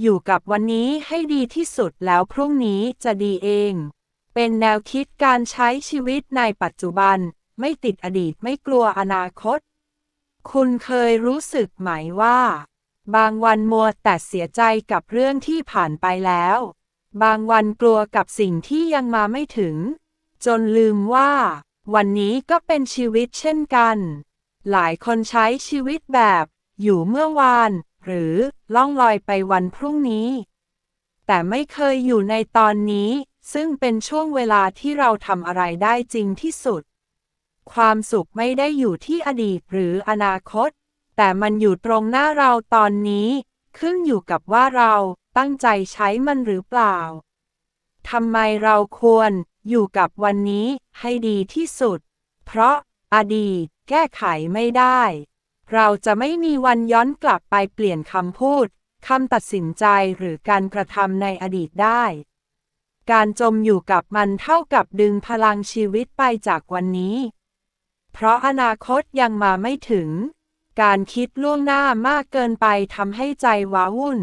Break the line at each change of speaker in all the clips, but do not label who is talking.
อยู่กับวันนี้ให้ดีที่สุดแล้วพรุ่งนี้จะดีเอง เป็นแนวคิดการใช้ชีวิตในปัจจุบัน ไม่ติดอดีตไม่กลัวอนาคต คุณเคยรู้สึกไหมว่า บางวันมัวแต่เสียใจกับเรื่องที่ผ่านไปแล้ว บางวันกลัวกับสิ่งที่ยังมาไม่ถึง จนลืมว่า วันนี้ก็เป็นชีวิตเช่นกัน หลายคนใช้ชีวิตแบบ อยู่เมื่อวาน หรือล่องลอยไปวันพรุ่งนี้ แต่ไม่เคยอยู่ในตอนนี้ ซึ่งเป็นช่วงเวลาที่เราทำอะไรได้จริงที่สุด ความสุขไม่ได้อยู่ที่อดีตหรืออนาคต แต่มันอยู่ตรงหน้าเราตอนนี้ ขึ้นอยู่กับว่าเราตั้งใจใช้มันหรือเปล่าทำไมเราควรอยู่กับวันนี้ให้ดีที่สุด เพราะอดีตแก้ไขไม่ได้ เราจะไม่มีวันย้อนกลับไปเปลี่ยนคำพูดคำตัดสินใจหรือการกระทำในอดีตได้ การจมอยู่กับมันเท่ากับดึงพลังชีวิตไปจากวันนี้ เพราะอนาคตยังมาไม่ถึง การคิดล่วงหน้ามากเกินไปทำให้ใจว้าวุ่น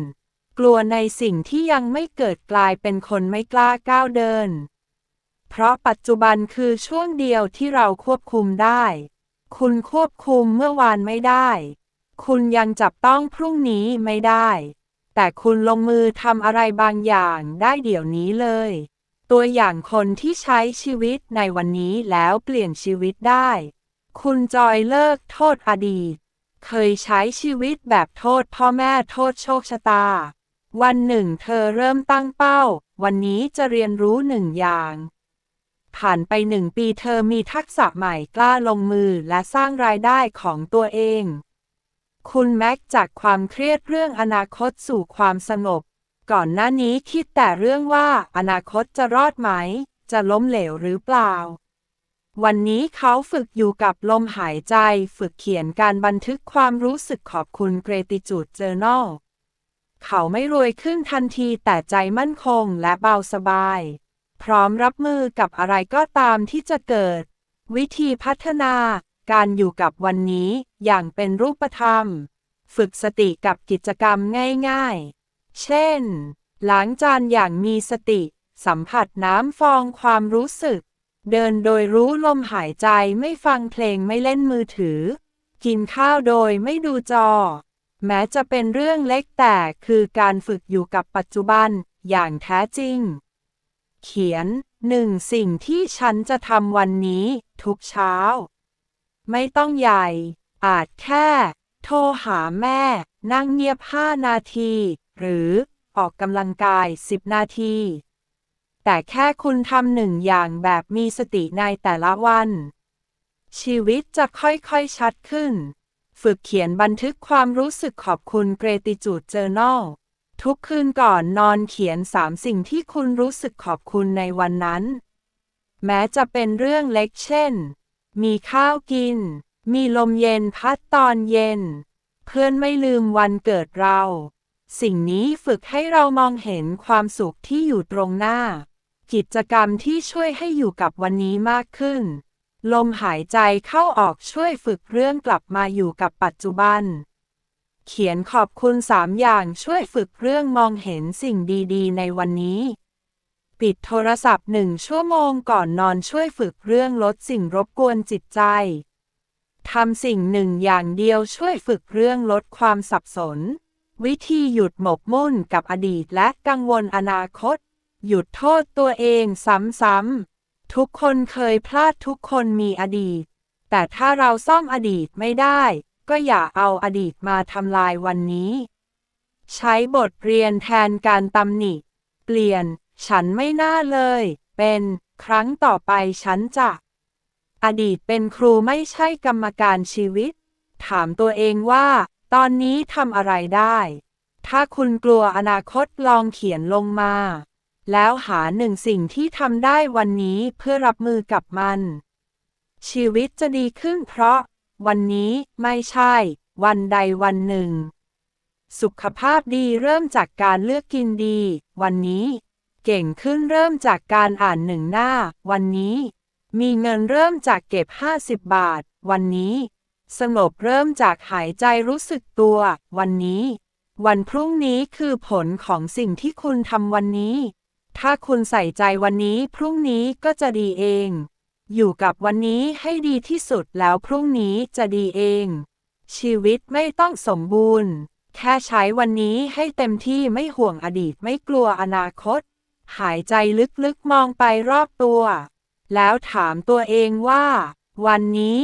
กลัวในสิ่งที่ยังไม่เกิดกลายเป็นคนไม่กล้าก้าวเดิน เพราะปัจจุบันคือช่วงเดียวที่เราควบคุมได้ คุณควบคุมเมื่อวานไม่ได้ คุณยังจับต้องพรุ่งนี้ไม่ได้ แต่คุณลงมือทำอะไรบางอย่างได้เดี๋ยวนี้เลย ตัวอย่างคนที่ใช้ชีวิตในวันนี้แล้วเปลี่ยนชีวิตได้ คุณจอยเลิกโทษอดีต เคยใช้ชีวิตแบบโทษพ่อแม่โทษโชคชะตา วันหนึ่งเธอเริ่มตั้งเป้า วันนี้จะเรียนรู้หนึ่งอย่าง ผ่านไปหนึ่งปีเธอมีทักษะใหม่กล้าลงมือและสร้างรายได้ของตัวเอง คุณแม็กจากความเครียดเรื่องอนาคตสู่ความสงบ ก่อนหน้านี้คิดแต่เรื่องว่าอนาคตจะรอดไหม จะล้มเหลวหรือเปล่า วันนี้เขาฝึกอยู่กับลมหายใจ ฝึกเขียนการบันทึกความรู้สึกขอบคุณเกรติจูดเจอ r n a l เขาไม่รวยขึ้นทันทีแต่ใจมั่นคงและเบาสบาย พร้อมรับมือกับอะไรก็ตามที่จะเกิด วิธีพัฒนา การอยู่กับวันนี้อย่างเป็นรูปธรรม ฝึกสติกับกิจกรรมง่ายๆ เช่น ล้างจานอย่างมีสติ สัมผัสน้ำฟองความรู้สึก เดินโดยรู้ลมหายใจไม่ฟังเพลงไม่เล่นมือถือ กินข้าวโดยไม่ดูจอ แม้จะเป็นเรื่องเล็กแต่คือการฝึกอยู่กับปัจจุบันอย่างแท้จริง เขียนหนึ่งสิ่งที่ฉันจะทำวันนี้ ทุกเช้า ไม่ต้องใหญ่ อาจแค่ โทรหาแม่ นั่งเงียบห้านาที หรือออกกำลังกายสิบนาที แต่แค่คุณทำหนึ่งอย่างแบบมีสติในแต่ละวัน ชีวิตจะค่อยๆชัดขึ้น ฝึกเขียนบันทึกความรู้สึกขอบคุณเก ทุกคืนก่อนนอนเขียนสามสิ่งที่คุณรู้สึกขอบคุณในวันนั้น แม้จะเป็นเรื่องเล็กเช่น มีข้าวกิน มีลมเย็นพัดตอนเย็น เพื่อนไม่ลืมวันเกิดเรา สิ่งนี้ฝึกให้เรามองเห็นความสุขที่อยู่ตรงหน้า กิจกรรมที่ช่วยให้อยู่กับวันนี้มากขึ้น ลมหายใจเข้าออกช่วยฝึกเรื่องกลับมาอยู่กับปัจจุบัน เขียนขอบคุณสามอย่างช่วยฝึกเรื่องมองเห็นสิ่งดีๆ ในวันนี้ ปิดโทรศัพท์หนึ่งชั่วโมงก่อนนอนช่วยฝึกเรื่องลดสิ่งรบกวนจิตใจทำสิ่งหนึ่งอย่างเดียวช่วยฝึกเรื่องลดความสับสน วิธีหยุดหมกมุ่นกับอดีตและกังวลอนาคต หยุดโทษตัวเองซ้ำๆ ทุกคนเคยพลาดทุกคนมีอดีต แต่ถ้าเราซ่อมอดีตไม่ได้ ก็อย่าเอาอดีตมาทำลายวันนี้ ใช้บทเรียนแทนการตำหนิ เปลี่ยน ฉันไม่น่าเลย เป็น ครั้งต่อไปฉันจะ อดีตเป็นครูไม่ใช่กรรมการชีวิต ถามตัวเองว่า ตอนนี้ทำอะไรได้ ถ้าคุณกลัวอนาคตลองเขียนลงมา แล้วหาหนึ่งสิ่งที่ทำได้วันนี้เพื่อรับมือกับมัน ชีวิตจะดีขึ้นเพราะ วันนี้ไม่ใช่ วันใดวันหนึ่ง สุขภาพดีเริ่มจากการเลือกกินดี วันนี้ เก่งขึ้นเริ่มจากการอ่านหนึ่งหน้า วันนี้ มีเงินเริ่มจากเก็บ 50 บาท วันนี้ สงบเริ่มจากหายใจรู้สึกตัว วันนี้ วันพรุ่งนี้คือผลของสิ่งที่คุณทำวันนี้ ถ้าคุณใส่ใจวันนี้พรุ่งนี้ก็จะดีเอง อยู่กับวันนี้ให้ดีที่สุดแล้วพรุ่งนี้จะดีเอง ชีวิตไม่ต้องสมบูรณ์ แค่ใช้วันนี้ให้เต็มที่ไม่ห่วงอดีตไม่กลัวอนาคต หายใจลึกๆมองไปรอบตัว แล้วถามตัวเองว่า วันนี้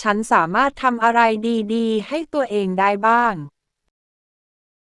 ฉันสามารถทำอะไรดีๆ ให้ตัวเองได้บ้าง